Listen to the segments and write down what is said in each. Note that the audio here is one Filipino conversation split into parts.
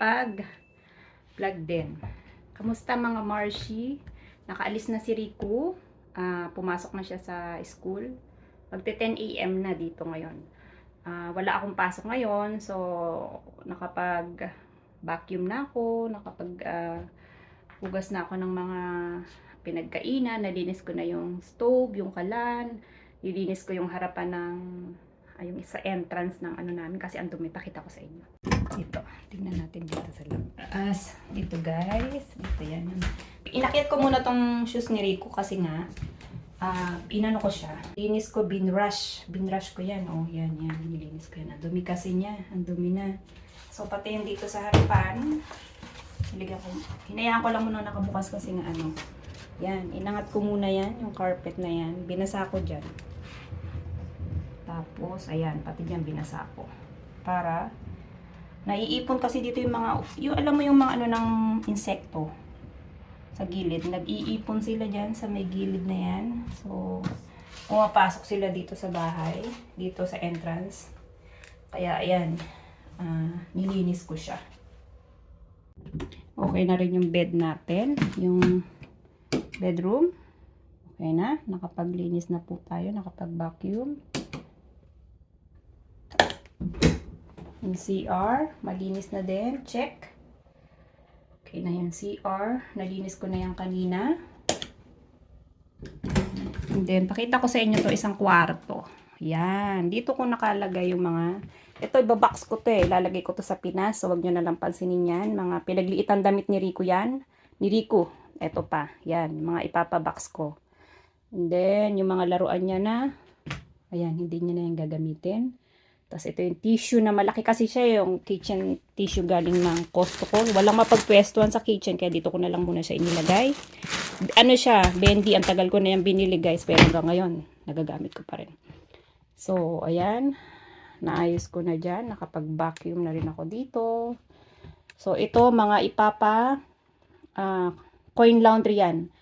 nakapag vlog din. Kamusta mga Marshi? Nakaalis na si Riku. Ah, pumasok na siya sa school. Magte 10 a.m. na dito ngayon. Ah, wala akong pasok ngayon, so nakapag vacuum na ako, nakapag ah, hugas na ako ng mga pinagkainan, nalinis ko na yung stove, yung kalan, nilinis ko yung harapan ng ay, yung sa entrance ng ano namin kasi ang dumi pakita ko sa inyo. Ito, tingnan natin dito sa labas. Dito guys, dito yan. Inakyat ko muna tong shoes ni Rico kasi nga ah inano ko siya. Linis ko, binrush. Binrush ko yan. Oh, yan, yan. Nilinis ko yan. Ang dumi kasi niya. Ang dumi na. So, pati yung dito sa harapan. Nilagyan ko. Hinayaan ko lang muna nakabukas kasi nga ano. Yan. Inangat ko muna yan. Yung carpet na yan. Binasa ko dyan. Tapos, ayan. Pati dyan binasa ko. Para, naiipon kasi dito yung mga, yung alam mo yung mga ano ng insekto sa gilid. Nag-iipon sila dyan sa may gilid na yan. So, pumapasok sila dito sa bahay, dito sa entrance. Kaya, ayan, ah, nilinis ko siya. Okay na rin yung bed natin, yung bedroom. Okay na, nakapaglinis na po tayo, nakapag-vacuum. Yung CR, malinis na din, check. Okay na yung CR. Nalinis ko na yan kanina. And then, pakita ko sa inyo to isang kwarto. Yan. Dito ko nakalagay yung mga... Ito, ibabox ko to eh. Lalagay ko to sa Pinas. So, wag nyo na lang pansinin yan. Mga pinagliitan damit ni Rico yan. Ni Rico. Ito pa. Yan. Mga ipapabox ko. And then, yung mga laruan niya na. Ayan, hindi niya na yung gagamitin. Tapos ito yung tissue na malaki kasi siya yung kitchen tissue galing ng Costco. Walang mapagpwestuhan sa kitchen kaya dito ko na lang muna siya inilagay. Ano siya, bendy, ang tagal ko na yan binili guys pero hanggang ngayon nagagamit ko pa rin. So, ayan. Naayos ko na dyan. Nakapag-vacuum na rin ako dito. So, ito mga ipapa ah, coin laundry yan.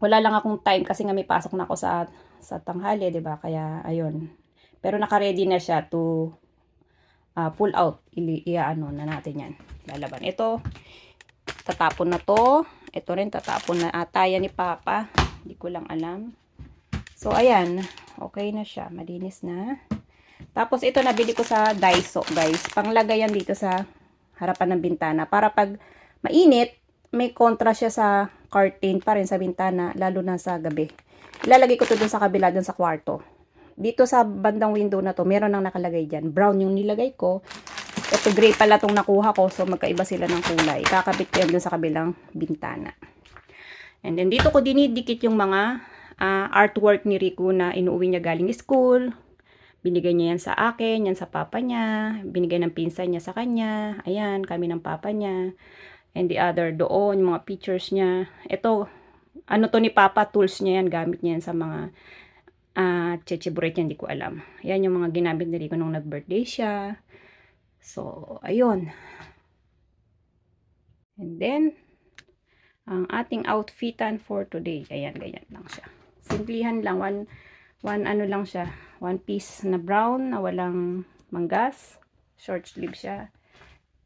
Wala lang akong time kasi nga may pasok na ako sa sa tanghali, 'di ba? Kaya ayun, pero naka-ready na siya to uh, pull out. Ili, ano na natin yan. Lalaban. Ito, tatapon na to. Ito rin, tatapon na ata yan ni Papa. Hindi ko lang alam. So, ayan. Okay na siya. Malinis na. Tapos, ito nabili ko sa Daiso, guys. Panglagay yan dito sa harapan ng bintana. Para pag mainit, may kontra siya sa curtain pa rin sa bintana, lalo na sa gabi. Ilalagay ko to dun sa kabila, dun sa kwarto dito sa bandang window na to, meron nang nakalagay dyan. Brown yung nilagay ko. Ito gray pala tong nakuha ko. So, magkaiba sila ng kulay. Kakabit ko yan dun sa kabilang bintana. And then, dito ko dinidikit yung mga uh, artwork ni Rico na inuwi niya galing school. Binigay niya yan sa akin, yan sa papa niya. Binigay ng pinsan niya sa kanya. Ayan, kami ng papa niya. And the other doon, yung mga pictures niya. Ito, ano to ni papa, tools niya yan. Gamit niya yan sa mga at uh, checheburet niya, hindi ko alam. Yan yung mga ginamit ni Rico nung nag-birthday siya. So, ayun. And then, ang ating outfitan for today. Ayan, ganyan lang siya. Simplihan lang. One, one ano lang siya. One piece na brown na walang manggas. Short sleeve siya.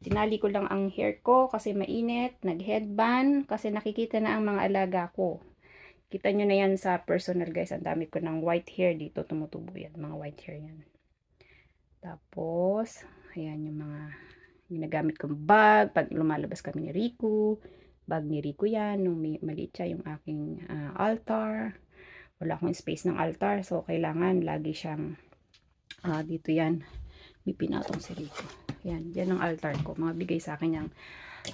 Tinali ko lang ang hair ko kasi mainit. Nag-headband kasi nakikita na ang mga alaga ko. Kita nyo na yan sa personal guys. Ang dami ko ng white hair dito. Tumutubo yan. Mga white hair yan. Tapos, ayan yung mga ginagamit kong bag. Pag lumalabas kami ni Rico. Bag ni Rico yan. Nung maliit siya yung aking uh, altar. Wala akong space ng altar. So, kailangan lagi siyang uh, dito yan. May pinatong si Rico. Yan. Yan ang altar ko. Mga bigay sa akin yung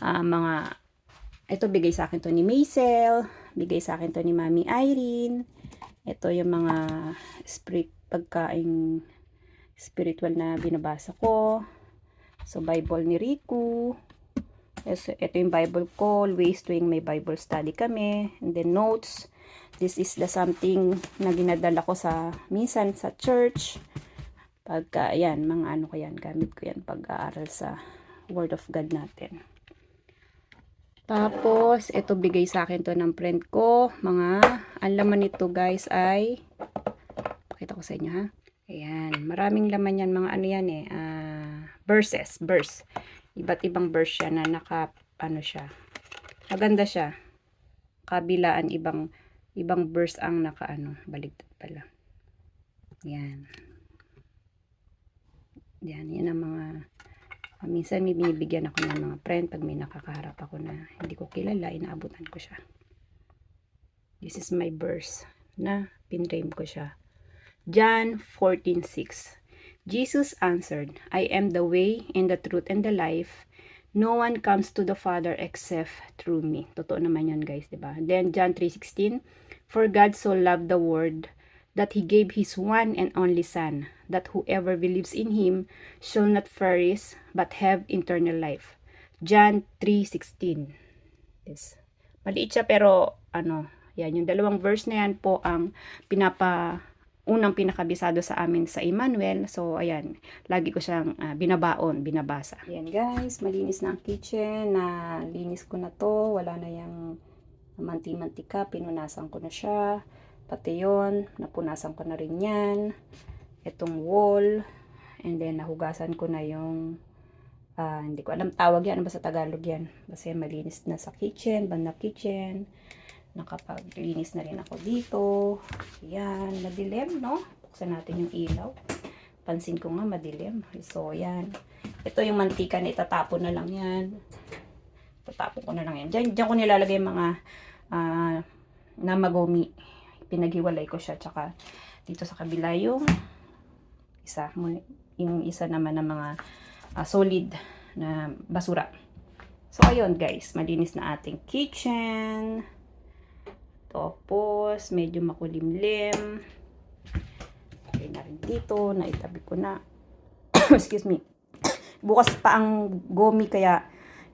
uh, mga ito bigay sa akin to ni Maisel. Bigay sa akin to ni Mami Irene. Ito yung mga spirit pagkaing spiritual na binabasa ko. So, Bible ni Riku. Ito yung Bible ko. Always tuwing may Bible study kami. And then notes. This is the something na ginadala ko sa minsan sa church. Pagka, ayan, mga ano ko yan. Gamit ko yan pag-aaral sa Word of God natin. Tapos, ito bigay sa akin to ng friend ko. Mga, ang laman nito guys ay, pakita ko sa inyo ha. Ayan, maraming laman yan. Mga ano yan eh, uh, verses, verse. Iba't ibang verse siya na naka, ano siya. Maganda siya. Kabilaan, ibang, ibang verse ang naka, ano, baligtad pala. Yan. Yan, yan ang mga, minsan may binibigyan ako ng mga friend pag may nakakaharap ako na hindi ko kilala, inaabutan ko siya. This is my verse na pinrame ko siya. John 14:6 Jesus answered, I am the way and the truth and the life. No one comes to the Father except through me. Totoo naman yun guys, di ba? Then John 3:16, For God so loved the world that he gave his one and only son, that whoever believes in him shall not perish but have eternal life. John 3:16. Yes. Maliit siya pero ano, yan yung dalawang verse na yan po ang pinapa unang pinakabisado sa amin sa Emmanuel. So, ayan, lagi ko siyang ah, binabaon, binabasa. Ayan guys, malinis na ang kitchen. Na linis ko na to. Wala na yung manti-mantika. Pinunasan ko na siya. Pati yun, napunasan ko na rin yan. Itong wall. And then, nahugasan ko na yung ah, hindi ko alam tawag yan. Ano ba sa Tagalog yan? Kasi malinis na sa kitchen, banda kitchen. Nakapaglinis na rin ako dito. Yan, madilim, no? Buksan natin yung ilaw. Pansin ko nga madilim. So, yan. Ito yung mantika na itatapon na lang yan. Tatapon ko na lang yan. Diyan, diyan ko nilalagay yung mga ah, namagomi. Pinaghiwalay ko siya. Tsaka dito sa kabila yung isa. Yung isa naman ng mga ah, solid na basura. So, ayun guys. Malinis na ating kitchen. Tapos, medyo makulimlim. Okay na rin dito. Naitabi ko na. Excuse me. Bukas pa ang gomi kaya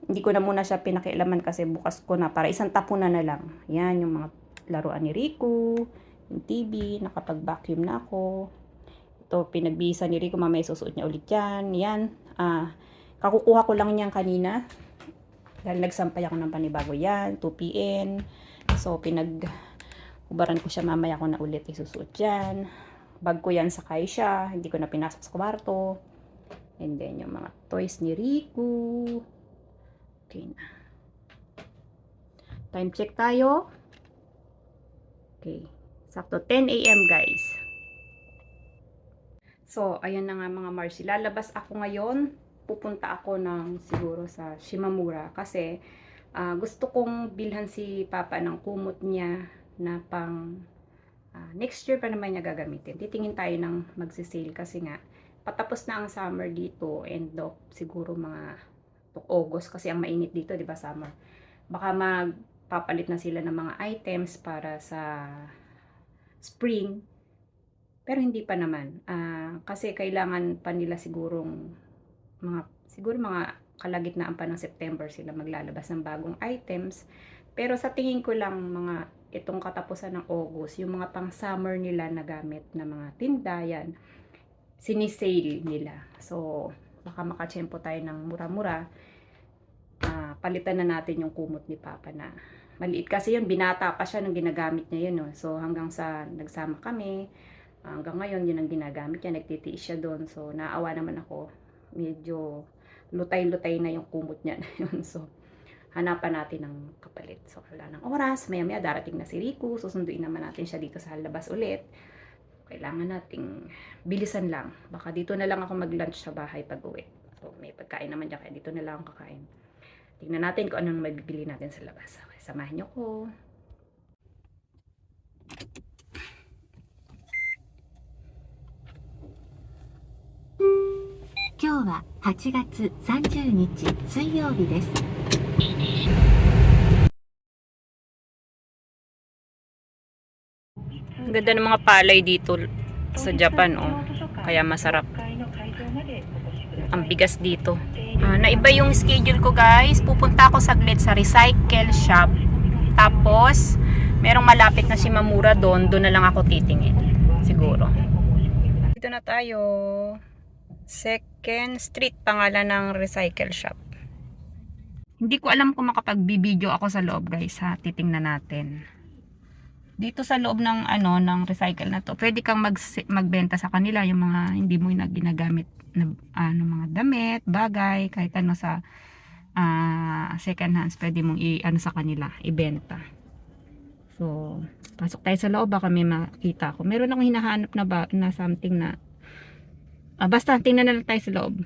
hindi ko na muna siya pinakialaman kasi bukas ko na para isang tapunan na lang. Yan yung mga laruan ni Rico, yung TV, nakapag-vacuum na ako. Ito, pinagbisa ni Rico, mamaya susuot niya ulit yan. Yan, ah, kakukuha ko lang yan kanina. Dahil nagsampay ako ng panibago yan, 2pm. So, pinag ubaran ko siya mamaya ko na ulit isusuot dyan. Bag ko yan sa siya. Hindi ko na pinasok sa kwarto. And then, yung mga toys ni Riku. Okay na. Time check tayo. Okay. Sakto 10 a.m. guys. So, ayan na nga mga Marcy. Lalabas ako ngayon. Pupunta ako ng siguro sa Shimamura kasi ah, gusto kong bilhan si Papa ng kumot niya na pang ah, next year pa naman niya gagamitin. Titingin tayo ng magsisale kasi nga patapos na ang summer dito end of siguro mga August kasi ang mainit dito, 'di ba, summer. Baka magpapalit na sila ng mga items para sa spring. Pero hindi pa naman. Ah, kasi kailangan pa nila sigurong mga siguro mga kalagitnaan pa ng September sila maglalabas ng bagong items. Pero sa tingin ko lang mga itong katapusan ng August, yung mga pang summer nila na gamit na mga tinda yan, sinisale nila. So, baka makachempo tayo ng mura-mura. Ah, palitan na natin yung kumot ni Papa na maliit kasi yun, binata pa siya nung ginagamit niya yun. No? So, hanggang sa nagsama kami, hanggang ngayon yun ang ginagamit niya, nagtitiis siya doon. So, naawa naman ako, medyo lutay-lutay na yung kumot niya na yun. So, hanapan natin ng kapalit. So, wala ng oras, maya-maya darating na si Riku, susunduin naman natin siya dito sa labas ulit. Kailangan nating bilisan lang. Baka dito na lang ako mag-lunch sa bahay pag uwi. So, may pagkain naman dyan, kaya dito na lang ako kakain. Tingnan natin kung anong mabibili natin sa labas. Okay, samahan niyo ko. 今日は8月30日水曜日です。 Ang ganda ng mga palay dito sa Japan, oh. Kaya masarap. Ang bigas dito. Ah, naiba yung schedule ko, guys. Pupunta ako saglit sa recycle shop. Tapos, merong malapit na si Mamura doon. Doon na lang ako titingin. Siguro. Dito na tayo. Second Street, pangalan ng recycle shop. Hindi ko alam kung makapag-video ako sa loob, guys, ha. Titingnan natin. Dito sa loob ng ano ng recycle na to, pwede kang mag magbenta sa kanila yung mga hindi mo na ginagamit na ano mga damit, bagay, kahit ano sa ah, second hands, pwede mong i ano sa kanila, ibenta. So, pasok tayo sa loob baka may makita ko. Meron akong hinahanap na ba, na something na ah, basta tingnan na lang tayo sa loob.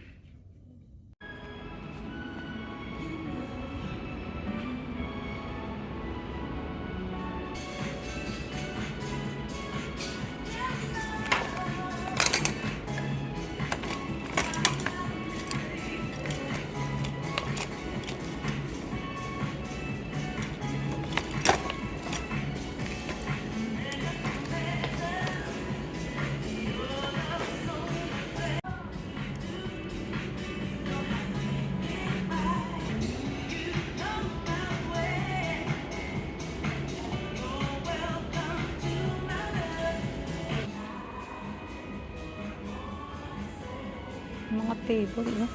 Table, no?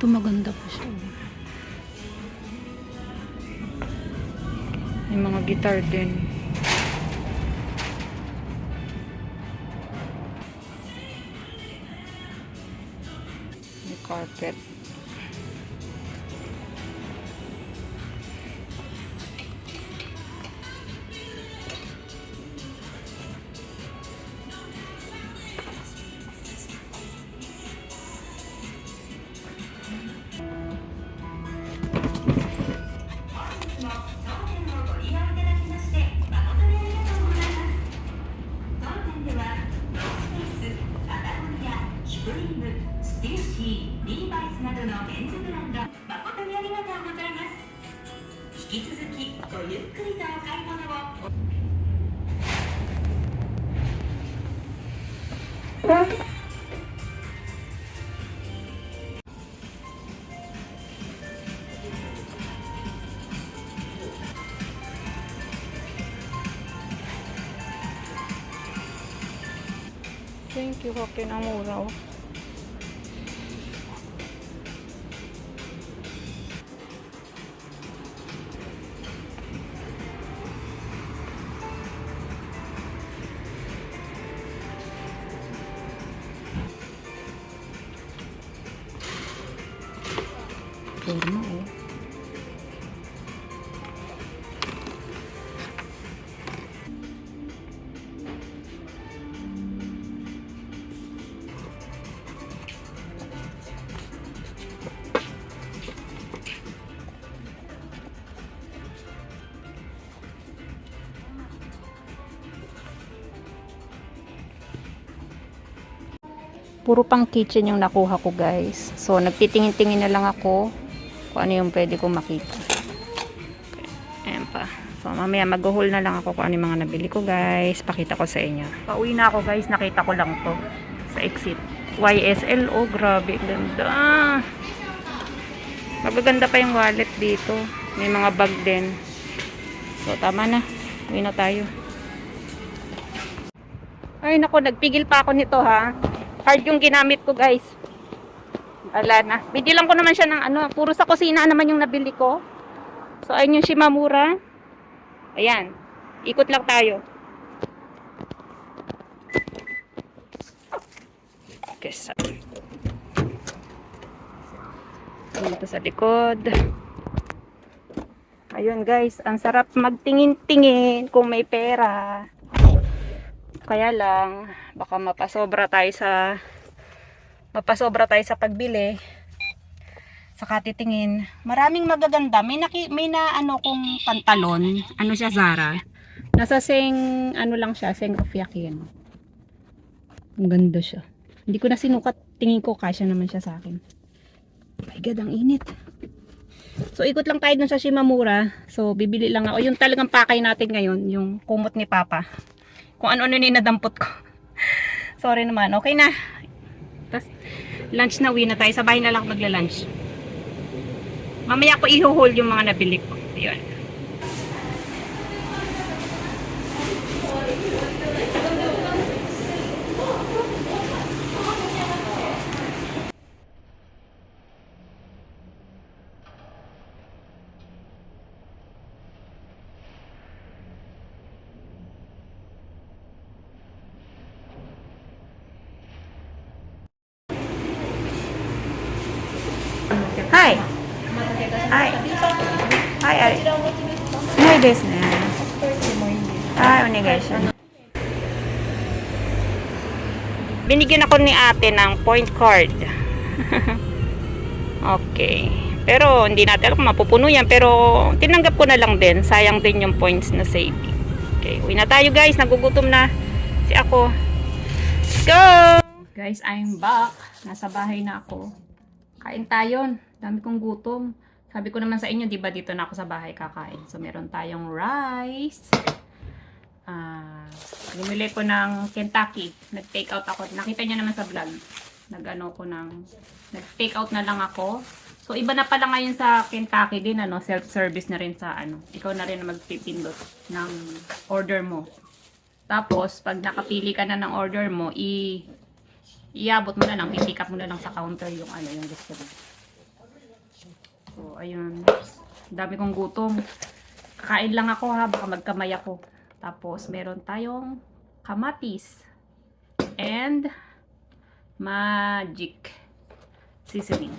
Ito maganda pa siya. May mga guitar din. May carpet. Thank you, Kakinamura. Forma, Puro pang kitchen yung nakuha ko guys. So, nagtitingin-tingin na lang ako kung ano yung pwede kong makita. Okay. Ayan pa. So, mamaya mag-haul na lang ako kung ano yung mga nabili ko guys. Pakita ko sa inyo. Pauwi na ako guys. Nakita ko lang to sa exit. YSL. Oh, grabe. Ganda. Magaganda pa yung wallet dito. May mga bag din. So, tama na. Uwi na tayo. Ay, nako. Nagpigil pa ako nito ha. Hard yung ginamit ko guys. Wala na. Bidilang ko naman siya ng ano. Puro sa kusina naman yung nabili ko. So, ayun yung Shimamura. Ayan. Ikot lang tayo. Okay, sa... Dito sa likod. Ayun guys, ang sarap magtingin-tingin kung may pera. Kaya lang, baka mapasobra tayo sa mapasobra tayo sa pagbili. Saka titingin. Maraming magaganda. May, naki, may na ano kung pantalon. Ano siya, Zara. Nasa seng, ano lang siya, seng of yakin. Ang ganda siya. Hindi ko na sinukat. Tingin ko, kasya naman siya sa akin. Oh my God, ang init. So, ikot lang tayo dun sa Shimamura. So, bibili lang ako. Yung talagang pakay natin ngayon, yung kumot ni Papa. Kung ano-ano na nadampot ko. Sorry naman. Okay na. Tapos, lunch na. Uwi na tayo. Sa bahay na lang magla-lunch. Mamaya ko ihuhol yung mga nabili ko. Ayun. はい。はい。はい、あれ。ないですね。はい、お願いします。Binigyan ako ni ate ng point card. okay. Pero hindi natin alam kung mapupuno yan. Pero tinanggap ko na lang din. Sayang din yung points na save. Okay, uwi na tayo guys. Nagugutom na si ako. Let's go! Guys, I'm back. Nasa bahay na ako. Kain tayo. Dami kong gutom. Sabi ko naman sa inyo, di ba dito na ako sa bahay kakain. So, meron tayong rice. Ah, bumili ko ng Kentucky. Nag-take out ako. Nakita niyo naman sa vlog. Nag-ano ko ng nag-take out na lang ako. So, iba na pala ngayon sa Kentucky din, ano, self-service na rin sa, ano, ikaw na rin magpipindot ng order mo. Tapos, pag nakapili ka na ng order mo, i iabot mo na lang, pipick up mo na lang sa counter yung ano, yung gusto mo. So, ayun. Dami kong gutom. Kakain lang ako ha, baka magkamay ako. Tapos, meron tayong kamatis and magic seasoning.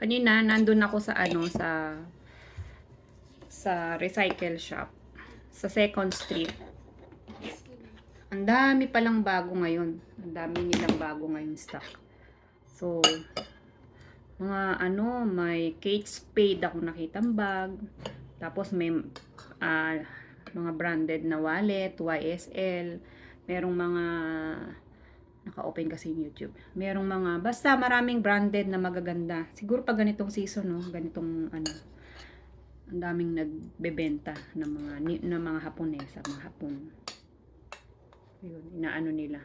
Kanina, nandun ako sa ano, sa sa recycle shop. Sa Second Street. Ang dami palang bago ngayon. Ang dami nilang bago ngayon stock. So, mga ano, may Kate Spade ako nakitang bag. Tapos may ah, mga branded na wallet, YSL. Merong mga naka-open kasi yung YouTube. Merong mga, basta maraming branded na magaganda. Siguro pag ganitong season, no, ganitong ano, ang daming nagbebenta ng mga ng mga Haponesa, mga Hapon. Yun, inaano nila.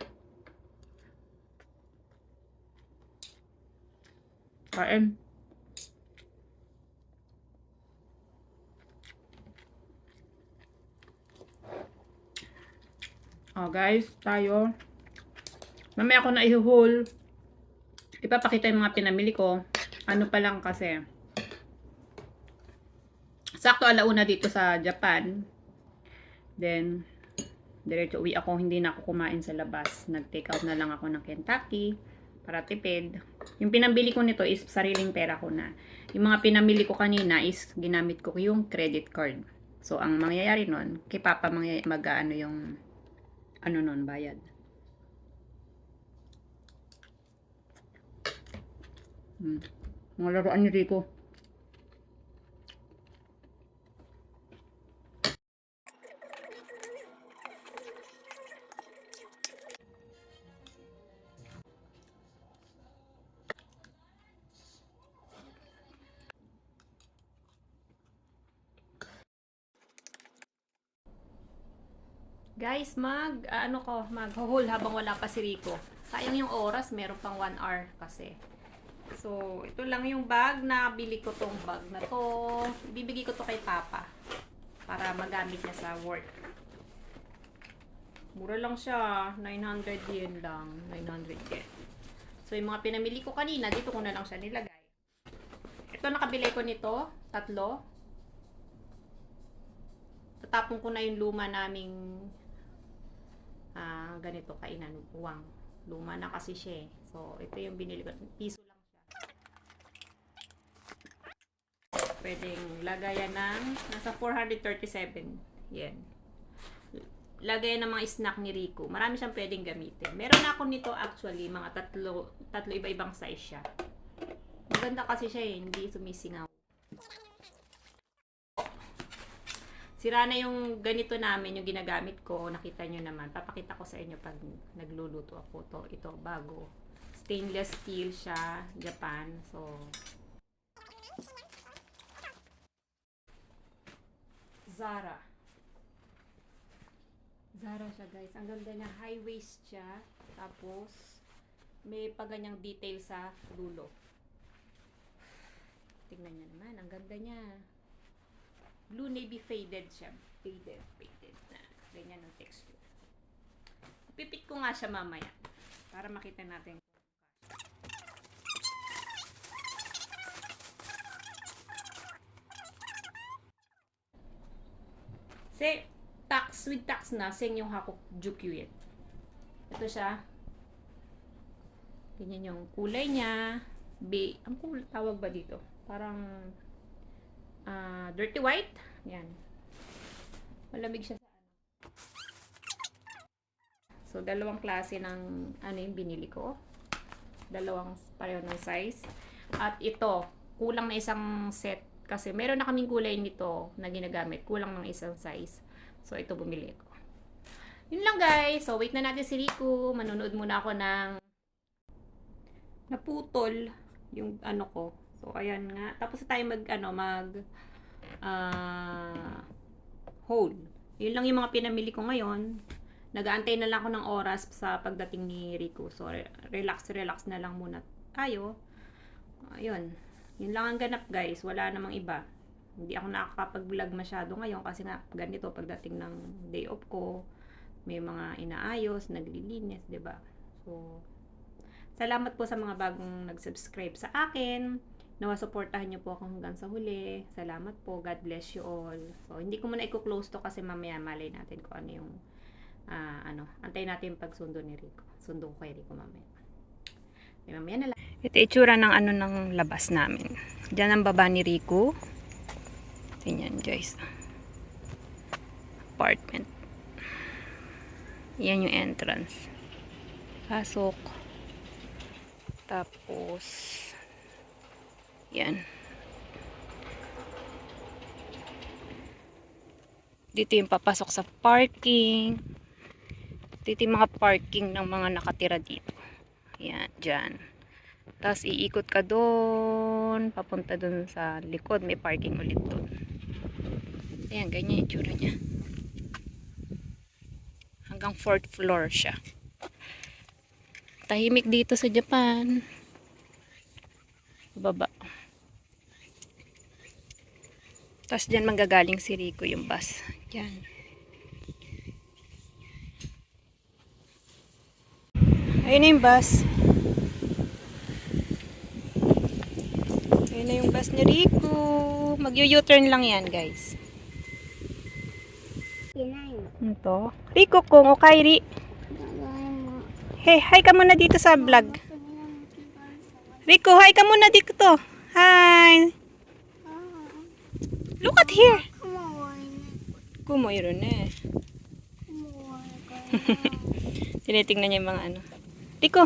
Kain. Oh, guys, tayo. Mamaya ako na i-haul. Ipapakita yung mga pinamili ko. Ano pa lang kasi. Sakto alauna dito sa Japan. Then, diretso uwi ako. Hindi na ako kumain sa labas. Nag-take out na lang ako ng Kentucky para tipid. Yung pinambili ko nito is sariling pera ko na. Yung mga pinamili ko kanina is ginamit ko yung credit card. So, ang mangyayari nun, kay Papa mag-ano yung ano nun, bayad. Hmm. Mga laruan ni Rico. Mag, ah, ano ko, mag-haul habang wala pa si Rico. Sayang yung oras, meron pang 1 hour kasi. So, ito lang yung bag na bili ko tong bag na to. Bibigay ko to kay Papa para magamit niya sa work. Mura lang siya, 900 yen lang, 900 yen. So, yung mga pinamili ko kanina, dito ko na lang siya nilagay. Ito nakabili ko nito, tatlo. Tatapon ko na yung luma naming ah ganito kainan uwang. Luma na kasi siya eh. So, ito yung binili ko. Piso lang siya. Pwedeng lagayan ng nasa 437 yen. Lagayan ng mga snack ni Rico. Marami siyang pwedeng gamitin. Meron ako nito actually, mga tatlo, tatlo iba-ibang size siya. Maganda kasi siya eh, hindi sumisingaw. Sira na yung ganito namin, yung ginagamit ko. Nakita nyo naman. Papakita ko sa inyo pag nagluluto ako to. Ito, bago. Stainless steel siya. Japan. So, Zara. Zara siya guys. Ang ganda niya. High waist siya. Tapos, may paganyang detail sa dulo. Tingnan niyo naman. Ang ganda niya blue navy faded siya. Faded, faded na. Ganyan ang texture. Pipit ko nga siya mamaya. Para makita natin. Se, tax with tax na, seng yung hakok jukyu yet. Ito siya. Ganyan yung kulay niya. Be, ang cool tawag ba dito? Parang ah, dirty white. Yan. Malamig siya sa ano. So, dalawang klase ng ano yung binili ko. Dalawang pareho ng size. At ito, kulang na isang set kasi meron na kaming kulay nito na ginagamit. Kulang ng isang size. So, ito bumili ko. Yun lang guys. So, wait na natin si Rico. Manonood muna ako ng naputol yung ano ko. So, ayan nga. Tapos tayo mag, ano, mag ah hold. Yun lang yung mga pinamili ko ngayon. Nagaantay na lang ako ng oras sa pagdating ni Rico. So, re- relax, relax na lang muna tayo. Ayun. Yun lang ang ganap, guys. Wala namang iba. Hindi ako nakakapag-vlog masyado ngayon kasi nga ganito pagdating ng day off ko. May mga inaayos, naglilinis, ba? So, salamat po sa mga bagong nag-subscribe sa akin. Nawa supportahan niyo po ako hanggang sa huli. Salamat po. God bless you all. So, hindi ko muna i-close to kasi mamaya malay natin kung ano yung ah, ano, antay natin pag sundo ni Rico. Sundo ko kay Rico mamaya. Di mamaya na lang. Ito itsura ng ano ng labas namin. Diyan ang baba ni Rico. Ganyan guys. Apartment. Yan yung entrance. Pasok. Tapos, yan. Dito yung papasok sa parking. Dito yung mga parking ng mga nakatira dito. Yan, dyan. Tapos iikot ka doon, papunta doon sa likod, may parking ulit doon. Ayan, ganyan yung tsura niya. Hanggang fourth floor siya. Tahimik dito sa Japan. Baba. Tapos dyan manggagaling si Rico yung bus. Dyan. Ayun na yung bus. Ayun na yung bus ni Rico. Mag-u-turn lang yan, guys. Ito. Rico kung o Kairi. Hey, hi ka muna dito sa vlog. Rico, hi ka muna dito. Hi. Look at here. Kumoy ron eh. Tinitingnan niya yung mga ano. Tiko.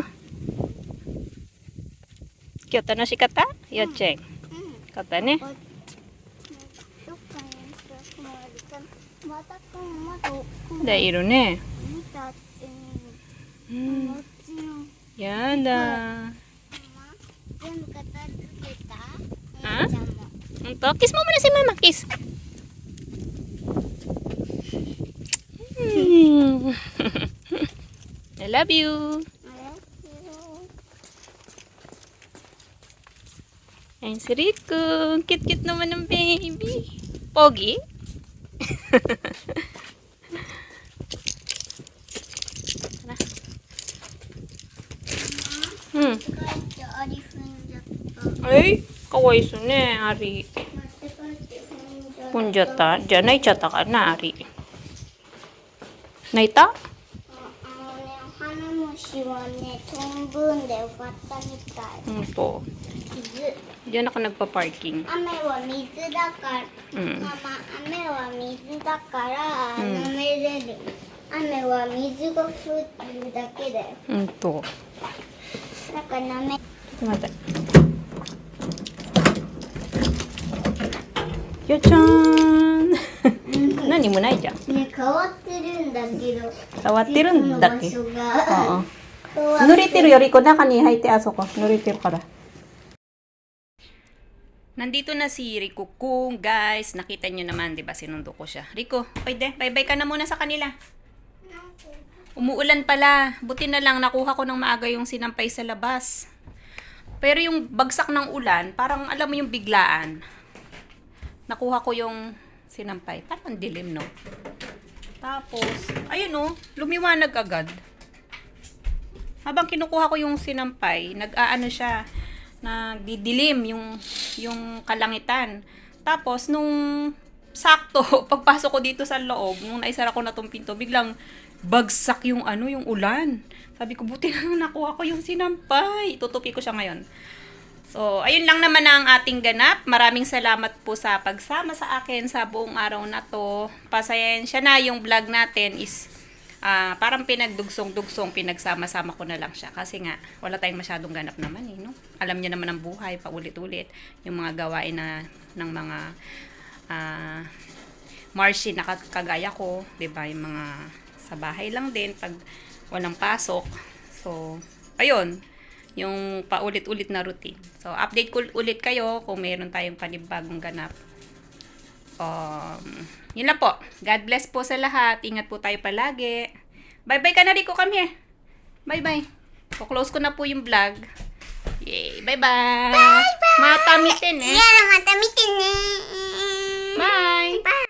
Cute ano si Kata? Yo, Cheng. Kata ni. Dairo ne. Eh. Hmm. Yan da. Ito, kiss mo muna si mama. Kiss. Hmm. I love you. あれ Ayun si Rico. Cute-cute naman ng baby. Pogi. Tara. Hmm. 多いですね、アリ。踏んじゃったじゃな泣いちゃったかな、アリ。泣いた？あのね、お花虫はね、飛んぶんで奪ったみたい。本当。水。じゃなかなかパーキング。雨は水だから、うん、ママ、雨は水だから、飲めれる。うん、雨は水が降ってるだけだよ。うんと。なんか舐め。待って。ら飲め Tumata. Yo-chan! Nani mo na dyan? ね変わってるんだけど Tawatiru いつも da 場 ke. 所 Oo. が変わって Nuritiru yori ko na kani haite aso ko. Nuritiru ka da. Nandito na si Rico Kung, guys. Nakita nyo naman, di ba? Sinundo ko siya. Rico, pwede. Bye-bye ka na muna sa kanila. Umuulan pala. Buti na lang nakuha ko ng maaga yung sinampay sa labas. Pero yung bagsak ng ulan, parang alam mo yung biglaan. Nakuha ko yung sinampay. Parang ang dilim, no? Tapos, ayun oh, lumiwanag agad. Habang kinukuha ko yung sinampay, nag-aano siya, nagdidilim yung yung kalangitan. Tapos nung sakto, pagpasok ko dito sa loob, nung naisara ko na tong pinto, biglang bagsak yung ano, yung ulan. Sabi ko, buti na lang nakuha ko yung sinampay. Tutupi ko siya ngayon. So, ayun lang naman ang ating ganap. Maraming salamat po sa pagsama sa akin sa buong araw na to. Pasayensya na yung vlog natin is ah, parang pinagdugsong-dugsong, pinagsama-sama ko na lang siya. Kasi nga, wala tayong masyadong ganap naman eh, no? Alam niya naman ang buhay, paulit-ulit. Yung mga gawain na ng mga ah Marcy na ka- kagaya ko, ba? Yung mga sa bahay lang din pag walang pasok. So, ayun, yung paulit-ulit na routine. So, update ko ulit kayo kung meron tayong panibagong ganap. Um, yun lang po. God bless po sa lahat. Ingat po tayo palagi. Bye-bye ka na rin ko kami. Bye-bye. Kuklose ko na po yung vlog. Yay! Bye-bye! Bye-bye! Matamitin eh. Yeah, matamitin eh. Bye! Bye!